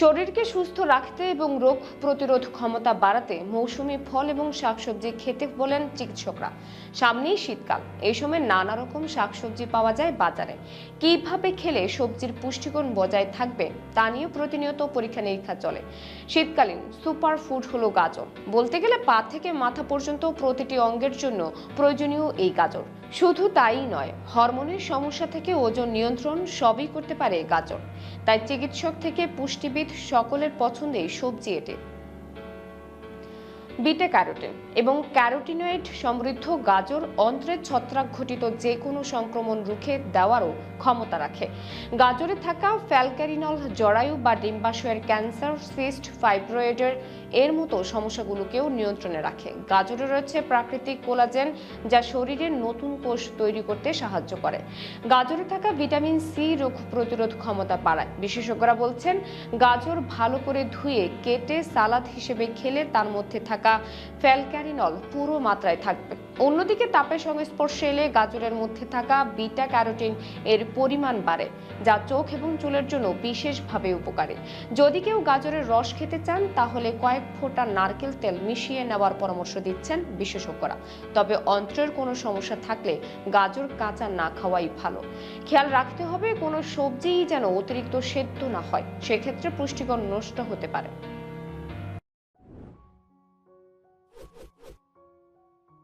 শরীরকে সুস্থ রাখতে এবং রোগ প্রতিরোধ ক্ষমতা বাড়াতে মৌসুমি ফল এবং শাকসবজি খেতে বলেন চিকিৎসকরা। সামনেই শীতকাল। এই সময় নানা রকম শাকসবজি পাওয়া যায় বাজারে। কীভাবে খেলে সবজির পুষ্টিগুণ বজায় থাকবে তা নিয়ে প্রতিনিয়ত পরীক্ষা নিরীক্ষা চলে। শীতকালীন সুপার ফুড হলো গাজর। বলতে গেলে পা থেকে মাথা পর্যন্ত প্রতিটি অঙ্গের জন্য প্রয়োজনীয় এই গাজর। শুধু তাই নয়, হরমোনের সমস্যা থেকে ওজন নিয়ন্ত্রণ সবই করতে পারে গাজর। তাই চিকিৎসক থেকে পুষ্টিবিদ সকলের পছন্দের সবজি এটি। বিটা ক্যারোটিন এবং ক্যারোটিনয়েড সমৃদ্ধ গাজর, অন্ত্রের ছত্রাক ঘটিত যে কোনো সংক্রমণ রুখে দেওয়ারও ক্ষমতা রাখে। গাজরে থাকা ফ্যালক্যারিনল জরায়ু বা ডিম্বাশয়ের ক্যান্সার, সিস্ট, ফাইব্রয়েডের এর মতো সমস্যাগুলোকেও নিয়ন্ত্রণে রাখে। গাজরে রয়েছে প্রাকৃতিক কোলাজেন যা শরীরের নতুন কোষ তৈরি করতে সাহায্য করে। গাজরে থাকা ভিটামিন সি রোগ প্রতিরোধ ক্ষমতা বাড়ায়। বিশেষজ্ঞরা বলছেন, গাজর ভালো করে ধুয়ে কেটে সালাদ হিসেবে খেলে তার মধ্যে থাকা ফ্যালক্যারিনল পুরো মাত্রায় থাকবে। অন্যদিকে তাপের সংস্পর্শে এলে গাজরের মধ্যে থাকা বিটা ক্যারোটিন এর পরিমাণ বাড়ে, যা চোখ এবং চুলের জন্য বিশেষভাবে উপকারী। যদি কেউ গাজরের রস খেতে চান, তাহলে কয়েক ফোঁটা নারকেল তেল মিশিয়ে নেওয়ার পরামর্শ দিচ্ছেন বিশেষজ্ঞরা। তবে অন্ত্রের কোনো সমস্যা থাকলে গাজর কাঁচা না খাওয়াই ভালো। খেয়াল রাখতে হবে, কোনো সবজিই যেন অতিরিক্ত সেদ্ধ না হয়, সেক্ষেত্রে পুষ্টিকর নষ্ট হতে পারে।